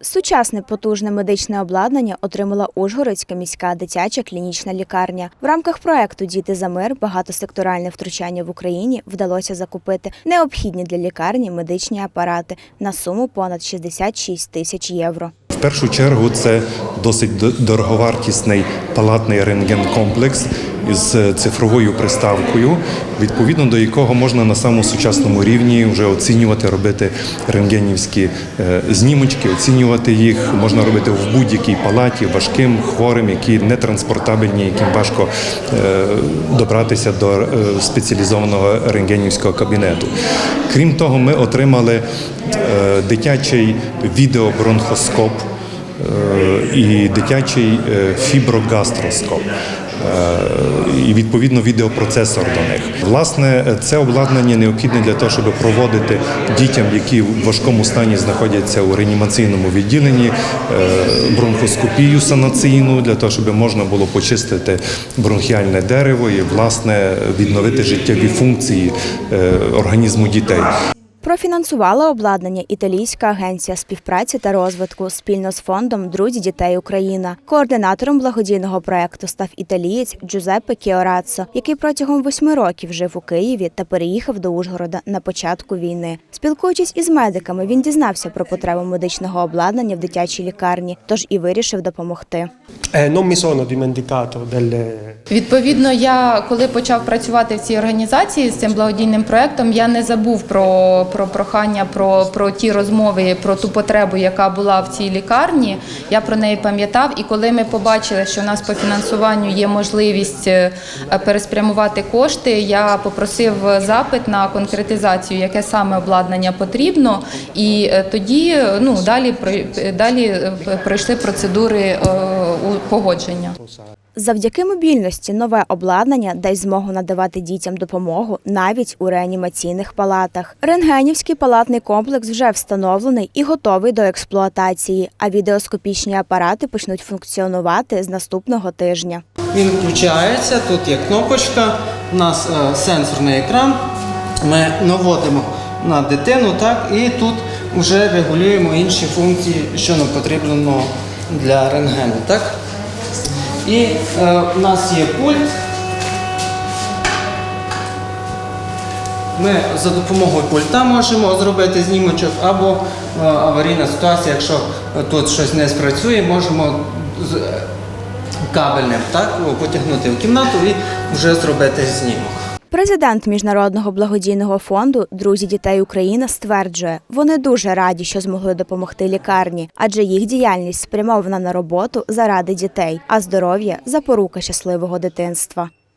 Сучасне потужне медичне обладнання отримала Ужгородська міська дитяча клінічна лікарня. В рамках проекту Діти за мир багатосекторальне втручання в Україні вдалося закупити необхідні для лікарні медичні апарати на суму понад 66 тисяч євро. Першу чергу це досить дороговартісний палатний рентген-комплекс із цифровою приставкою, відповідно до якого можна на самому сучасному рівні вже оцінювати, робити рентгенівські е, знімочки, оцінювати їх можна робити в будь-якій палаті важким, хворим, які не транспортабельні, яким важко е, добратися до е, спеціалізованого рентгенівського кабінету. Крім того, ми отримали е, дитячий відеобронхоскоп е, і дитячий е, фіброгастроскоп. е, І відповідно відеопроцесор до них. Власне, це обладнання необхідне для того, щоб проводити дітям, які в важкому стані знаходяться у реанімаційному відділенні, е, бронхоскопію санаційну, для того, щоб можна було почистити бронхіальне дерево і власне відновити життєві функції організму дітей. Профінансувала обладнання Італійська агенція співпраці та розвитку спільно з фондом Друзі дітей Україна. Координатором благодійного проекту став італієць Джузеппе Кіораццо, який протягом восьми років жив у Києві та переїхав до Ужгорода на початку війни. Спілкуючись із медиками, він дізнався про потребу медичного обладнання в дитячій лікарні, тож і вирішив допомогти. Delle, Відповідно, я коли почав працювати в цій організації з цим благодійним проектом, я не забув про, про прохання, про, про ті розмови, про ту потребу, яка була в цій лікарні. Я про неї пам'ятав. І коли ми побачили, що у нас по фінансуванню є можливість е, переспрямувати кошти, я попросив запит на конкретизацію, яке саме обладнання потрібно. І е, тоді е, ну, далі, далі пройшли процедури погодження. Завдяки мобільності нове обладнання дасть змогу надавати дітям допомогу навіть у реанімаційних палатах. Рентгенівський палатний комплекс вже встановлений і готовий до експлуатації, а відеоскопічні апарати почнуть функціонувати з наступного тижня. Він включається, тут є кнопочка, у нас е, сенсорний екран. Ми наводимо на дитину, так, і тут вже регулюємо інші функції, що нам потрібно для рентгену. Так? І е, у нас є пульт. Ми за допомогою пульта можемо зробити знімочок або е, аварійна ситуація, якщо е, тут щось не спрацює, можемо з- е, кабельним так, потягнути в кімнату і вже зробити знімок. Президент міжнародного благодійного фонду Друзі дітей Україна стверджує, вони дуже раді, що змогли допомогти лікарні, адже їх діяльність спрямована на роботу заради дітей, а здоров'я запорука щасливого дитинства.